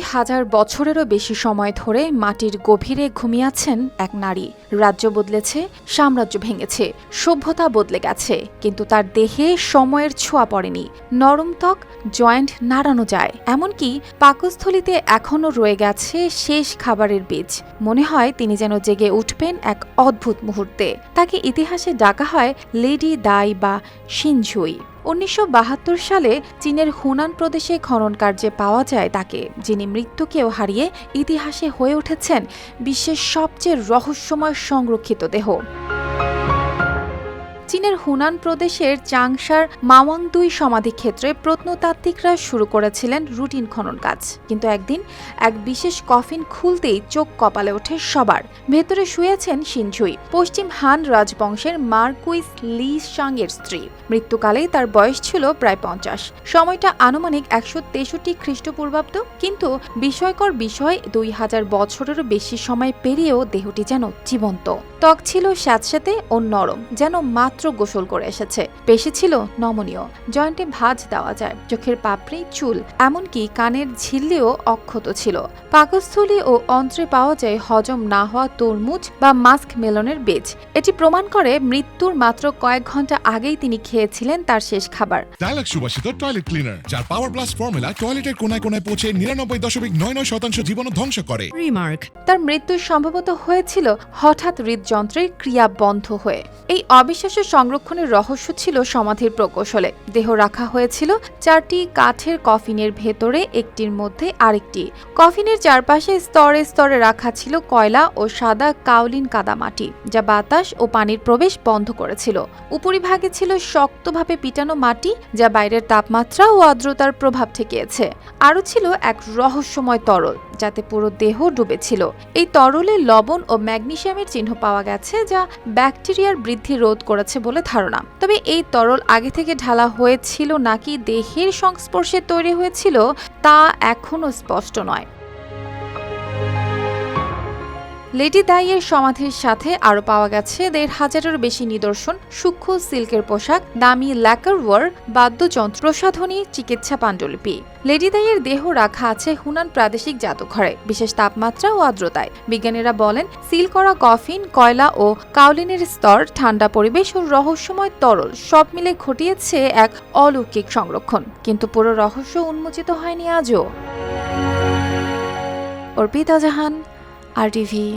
হাজার বছরেরও বেশি সময় ধরে মাটির গভীরে ঘুমিয়ে আছেন এক নারী। রাজ্য বদলেছে, সাম্রাজ্য ভেঙেছে, সভ্যতা বদলে গেছে, কিন্তু তার দেহে সময়ের ছোঁয়া পড়েনি। নরম ত্বক, জয়েন্ট নাড়ানো যায়। এমনকি পাকস্থলিতে এখনও রয়ে গেছে শেষ খাবারের বীজ। মনে হয় তিনি যেন জেগে উঠবেন এক অদ্ভুত মুহূর্তে। তাকে ইতিহাসে ডাকা হয় লেডি দাই বা সিনঝুই উনিশশো বাহাত্তর সালে চীনের হুনান প্রদেশে খনন কার্যে পাওয়া যায় তাকে, যিনি মৃত্যুকেও হারিয়ে ইতিহাসে হয়ে উঠেছেন বিশ্বের সবচেয়ে রহস্যময় সংরক্ষিত দেহ। চীনের হুনান প্রদেশের চাংশার মাওয়াংদুই সমাধিক্ষেত্রে প্রত্নতাত্ত্বিকরা শুরু করেছিলেন রুটিন খনন কাজ। কিন্তু একদিন এক বিশেষ কফিন খুলতেই চোখ কপালে ওঠে সবার। ভেতরে শুয়েছেন সিনঝুই, পশ্চিম হান রাজবংশের মার্কুইস লি এর স্ত্রী। মৃত্যুকালেই তার বয়স ছিল প্রায় পঞ্চাশ। সময়টা আনুমানিক একশো তেষট্টি খ্রিস্টপূর্বাব্দ, কিন্তু বিষয়কর বিষয় দুই হাজার বছরেরও বেশি সময় পেরিয়েও দেহটি যেন জীবন্ত। ত্বক ছিল স্যাঁতস্যাঁতে ও নরম, যেন মাত্র গোসল করে এসেছে। পেশি ছিল নমনীয়। জয়েন্টে ভাঁজ দেওয়া যায়। চোখের পাপড়ি চুল এমনকি কানের ঝিল্লিও অক্ষত ছিল। পাকস্থলী ও অন্ত্রে পাওয়া যায় হজম না হওয়া তরমুজ বা মাস্ক মেলনের বীজ। এটি প্রমাণ করে মৃত্যুর মাত্র কয়েক ঘণ্টা আগেই তিনি খেয়েছিলেন তার শেষ খাবার। ডায়লগ সুবাসিত টয়লেট ক্লিনার যার পাওয়ার প্লাস ফর্মুলা টয়লেটের কোনায় কোনায় পৌঁছে নিরানব্বই দশমিক নয় নয় শতাংশ জীবন ধ্বংস করে। Remark. তার মৃত্যু সম্ভবত হয়েছিল হঠাৎ হৃদযন্ত্রের ক্রিয়া বন্ধ হয়ে। এই অবিশ্বাস্য সংরক্ষণের রহস্য ছিল সমাধির প্রকৌশলে। দেহ রাখা হয়েছিল চারটি কাঠের কফিনের ভেতরে, একটির মধ্যে আরেকটি। কফিনের চারপাশে স্তরে স্তরে রাখা ছিল কয়লা ও সাদা কাউলিন কাদামাটি, যা বাতাস ও পানির প্রবেশ বন্ধ করেছিল। উপরিভাগে ছিল শক্তভাবে পিটানো মাটি, যা বাইরের তাপমাত্রা ও আর্দ্রতার প্রভাব ঠেকিয়েছে। আরও ছিল এক রহস্যময় তরল, যাতে পুরো দেহ ডুবেছিল। এই তরলে লবণ ও ম্যাগনেসিয়ামের চিহ্ন পাওয়া গেছে, যা ব্যাকটেরিয়ার বৃদ্ধি রোধ করেছে বলে ধারণা। তবে এই তরল আগে থেকে ঢালা হয়েছিল নাকি দেহের সংস্পর্শে তৈরি হয়েছিল তা এখনও স্পষ্ট নয়। লেডি দাইয়ের সমাধির সাথে আরও পাওয়া গেছে দেড় হাজারেরও বেশি নিদর্শন, সূক্ষ্ম সিল্কের পোশাক, দামি ল্যাকার ওয়ার বাদ্যযন্ত্র, প্রসাধনী, চিকিৎসা পাণ্ডুলিপি। লেডি দাইয়ের দেহ রাখা আছে হুনান প্রাদেশিক জাদুঘরে, বিশেষ তাপমাত্রা ও আর্দ্রতায়। বিজ্ঞানীরা বলেন, সিল করা কফিন, কয়লা ও কাউলিনের স্তর, ঠান্ডা পরিবেশ ও রহস্যময় তরল সব মিলে ঘটিয়েছে এক অলৌকিক সংরক্ষণ। কিন্তু পুরো রহস্য উন্মোচিত হয়নি আজও। অর্পিতা জাহান RTV